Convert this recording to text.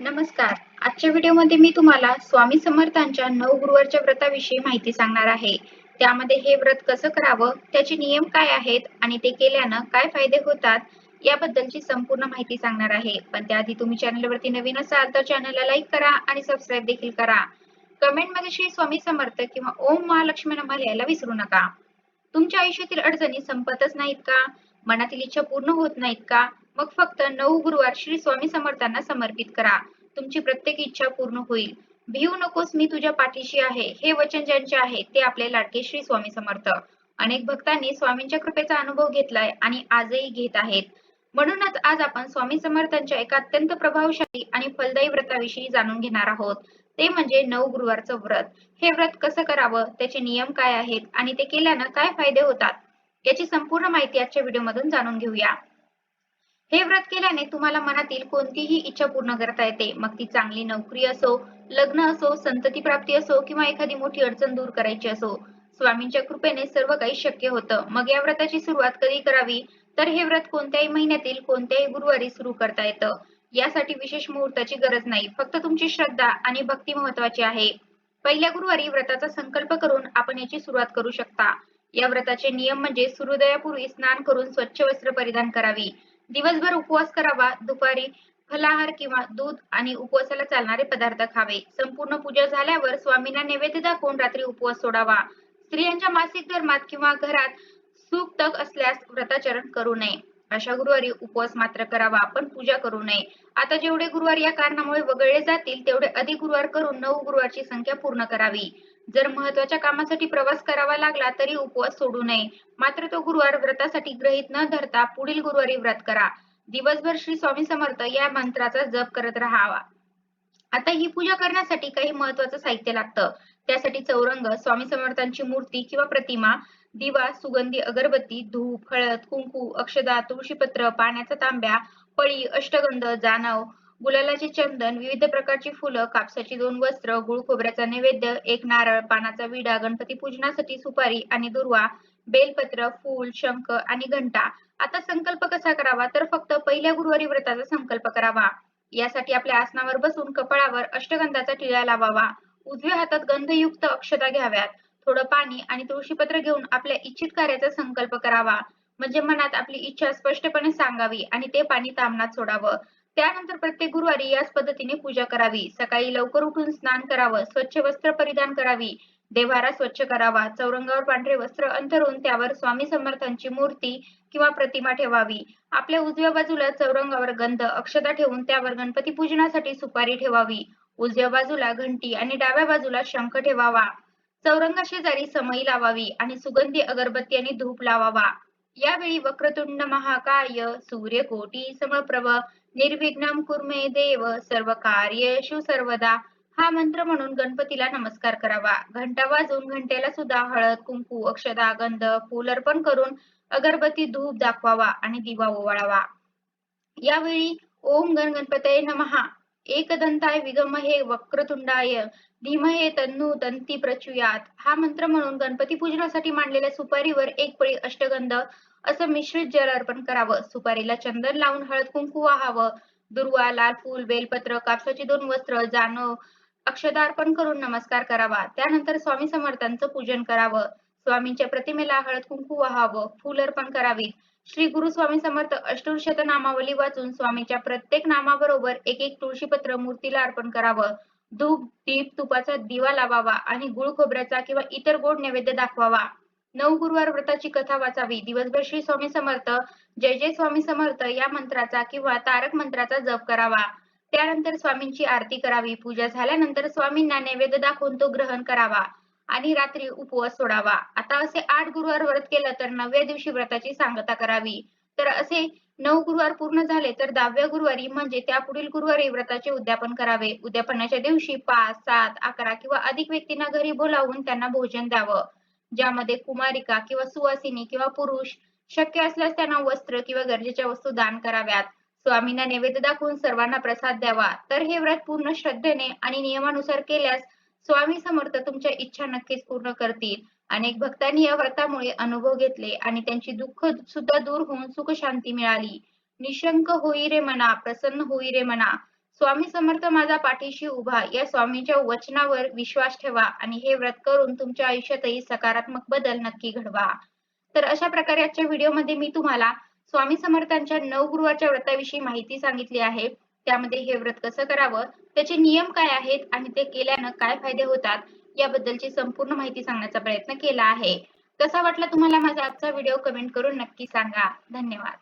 नमस्कार. आजच्या व्हिडिओमध्ये मी तुम्हाला स्वामी समर्थांच्या नऊ गुरुवारच्या व्रताविषयी माहिती सांगणार आहे. त्यामध्ये हे व्रत कसं करावं त्याचे नियम काय आहेत आणि ते केल्यानं काय फायदे होतात याबद्दलची संपूर्ण माहिती सांगणार आहे. पण त्याआधी तुम्ही चॅनलवरती नवीन असाल तर चॅनलला लाईक करा आणि सबस्क्राईब देखील करा. कमेंटमध्ये श्री स्वामी समर्थ किंवा ओम महालक्ष्मी नमा लिहायला विसरू नका. तुमच्या आयुष्यातील अडचणी संपतच नाहीत का? मनातील इच्छा पूर्ण होत नाहीत का? मग फक्त नऊ गुरुवार श्री स्वामी समर्थांना समर्पित करा. तुमची प्रत्येक इच्छा पूर्ण होईल. भिवू नकोस मी तुझ्या पाठीशी आहे. हे वचन ज्यांचे आहे ते आपले लाडके श्री स्वामी समर्थ. अनेक भक्तांनी स्वामींच्या कृपेचा अनुभव घेतलाय आणि आजही घेत आहेत. म्हणूनच आज आपण स्वामी समर्थांच्या एका अत्यंत प्रभावशाली आणि फलदायी व्रताविषयी जाणून घेणार आहोत. ते म्हणजे नऊ गुरुवारचं व्रत. हे व्रत कसं करावं? त्याचे नियम काय आहेत? आणि ते केल्यानं काय फायदे होतात? याची संपूर्ण माहिती आजच्या व्हिडिओमधून जाणून घेऊया. हे व्रत केल्याने तुम्हाला मनातील कोणतीही इच्छा पूर्ण करता येते. मग ती चांगली नोकरी असो लग्न असो संतती प्राप्ती असो किंवा एखादी मोठी अडचण दूर करायची असो स्वामींच्या कृपेने सर्व काही शक्य होतं. मग या व्रताची सुरुवात कधी करावी? तर हे व्रत कोणत्याही महिन्यातील कोणत्याही गुरुवारी सुरू करता येतं. यासाठी विशेष मुहूर्ताची गरज नाही. फक्त तुमची श्रद्धा आणि भक्ती महत्वाची आहे. पहिल्या गुरुवारी व्रताचा संकल्प करून आपण याची सुरुवात करू शकता. या व्रताचे नियम म्हणजे सूर्योदयापूर्वी स्नान करून स्वच्छ वस्त्र परिधान करावी. दिवसभर उपवास करावा. दुपारी फलाहार किंवा दूध आणि उपवासाला चालणारे पदार्थ खावे. संपूर्ण पूजा झाल्यावर स्वामींना नैवेद्य दाखवून रात्री उपवास सोडावा. स्त्रियांच्या मासिक धर्मात किंवा घरात सुख तक असल्यास व्रताचरण करू नये. अशा गुरुवारी उपवास मात्र करावा पण पूजा करू नये. आता जेवढे गुरुवार या कारणामुळे वगळले जातील तेवढे अधिक गुरुवार करून नऊ गुरुवारची संख्या पूर्ण करावी. जर महत्त्वाच्या कामासाठी प्रवास करावा लागला तरी उपवास सोडू नये. मात्र तो गुरुवार व्रतासाठी ग्रहित न धरता पुढील गुरुवारी व्रत करा. दिवसभर श्री स्वामी समर्थ या मंत्राचा जप करत राहावा. आता ही पूजा करण्यासाठी काही महत्वाचं साहित्य लागतं. त्यासाठी चौरंग स्वामी समर्थांची मूर्ती किंवा प्रतिमा दिवा सुगंधी अगरबत्ती धूप हळद कुंकू अक्षदा तुळशीपत्र पाण्याचा तांब्या पळी अष्टगंध जानव गुलालाचे चंदन विविध प्रकारची फुलं कापसाची दोन वस्त्र गुळ खोबऱ्याचा नैवेद्य एक नारळ पानाचा विडा गणपती पूजनासाठी सुपारी आणि दुर्वा बेलपत्र फूल शंख आणि घंटा. आता संकल्प कसा करावा? तर फक्त पहिल्या गुरुवारी व्रताचा संकल्प करावा. यासाठी आपल्या आसनावर बसून कपाळावर अष्टगंधाचा टिळा लावावा. उजव्या हातात गंधयुक्त अक्षता घ्याव्यात. थोडं पाणी आणि तुळशीपत्र घेऊन आपल्या इच्छित कार्याचा संकल्प करावा. म्हणजे मनात आपली इच्छा स्पष्टपणे सांगावी आणि ते पाणी तामनात सोडावं. त्यानंतर प्रत्येक गुरुवारी याच पद्धतीने पूजा करावी. सकाळी लवकर उठून स्नान करावं स्वच्छ वस्त्र परिधान करावी देवारा स्वच्छ करावा चौरंगावर पांढरे वस्त्र अंथरून त्यावर स्वामी समर्थांची मूर्ती किंवा प्रतिमा ठेवावी. आपल्या उजव्या बाजूला चौरंगावर गंध अक्षता ठेवून त्यावर गणपती पूजनासाठी सुपारी ठेवावी. उजव्या बाजूला घंटी आणि डाव्या बाजूला शंख ठेवावा. चौरंगा शेजारी समई लावावी आणि सुगंधी अगरबत्ती आणि धूप लावावा. यावेळी वक्रतुंड महाकाय सूर्यकोटी समप्रभ निर्विघ्नम कुर्मे देव सर्व कार्येषु सर्वदा. हा मंत्र म्हणून गणपतीला नमस्कार करावा. घंटा वाजून घंटेला सुद्धा हळद कुंकू अक्षदा गंध फूल अर्पण करून अगरबत्ती धूप दाखवावा आणि दिवा ओवाळावा. यावेळी ओम गण गणपतये नमहा एकदंताय विगमहे वक्रतुंडाय. धीमहे तन्नू दंती प्रचुयात. हा मंत्र म्हणून गणपती पूजनासाठी मांडलेल्या सुपारीवर एक पळी अष्टगंध असं मिश्रित जल अर्पण करावं. सुपारीला चंदन लावून हळद कुंकू वाहावं. दुर्वा लाल फूल बेलपत्र कापसाची दोन वस्त्र जानव अक्षदा अर्पण करून नमस्कार करावा. त्यानंतर स्वामी समर्थांचं पूजन करावं. स्वामींच्या प्रतिमेला हळद कुंकू वाहावं. फूल अर्पण करावीत. श्री गुरु स्वामी समर्थ अष्टुशत नामावली वाचून स्वामीच्या प्रत्येक नामाबरोबर एक एक तुळशीपत्र मूर्तीला अर्पण करावं. धूप दीप तुपाचा दिवा लावावा आणि गुळ खोबऱ्याचा किंवा इतर गोड नैवेद्य दाखवावा. नऊ गुरुवार व्रताची कथा वाचावी. दिवसभर श्री स्वामी समर्थ जय जय स्वामी समर्थ या मंत्राचा किंवा तारक मंत्राचा जप करावा. त्यानंतर स्वामींची आरती करावी. पूजा झाल्यानंतर स्वामींना नैवेद्य दाखवून तो ग्रहण करावा आणि रात्री उपवास सोडावा. आता असे आठ गुरुवार व्रत केलं तर नवव्या दिवशी व्रताची सांगता करावी. तर असे नऊ गुरुवार पूर्ण झाले तर दहाव्या गुरुवारी म्हणजे त्यापुढील गुरुवारी व्रताचे उद्यापन करावे. उद्यापनाच्या दिवशी पाच सात अकरा किंवा अधिक व्यक्तींना घरी बोलावून त्यांना भोजन द्यावं. ज्यामध्ये कुमारिका किंवा सुवासिनी किंवा पुरुष शक्य असल्यास त्यांना वस्त्र किंवा गरजेच्या वस्तू दान कराव्यात. स्वामींना नैवेद्य दाखवून सर्वांना प्रसाद द्यावा. तर हे व्रत पूर्ण श्रद्धेने आणि नियमानुसार केल्यास स्वामी समर्थ तुमच्या इच्छा नक्कीच पूर्ण करतील. अनेक भक्तांनी या व्रतामुळे अनुभव घेतले आणि त्यांची दुःख सुद्धा दूर होऊन सुख शांती मिळाली. निशंक होई रे मना प्रसन्न होई रे मना. स्वामी समर्थ माझा पाठीशी उभा. या स्वामीच्या वचनावर विश्वास ठेवा आणि हे व्रत करून तुमच्या आयुष्यातही सकारात्मक बदल नक्की घडवा. तर अशा प्रकारे आजच्या व्हिडिओमध्ये मी तुम्हाला स्वामी समर्थांच्या नऊ गुरुवारच्या व्रताविषयी माहिती सांगितली आहे. त्यामध्ये हे व्रत कसं करावं? त्याचे नियम काय आहेत? आणि ते केल्यानं काय फायदे होतात? याबद्दलची संपूर्ण माहिती सांगण्याचा प्रयत्न केला आहे. कसा वाटला तुम्हाला माझा आजचा व्हिडिओ कमेंट करून नक्की सांगा. धन्यवाद.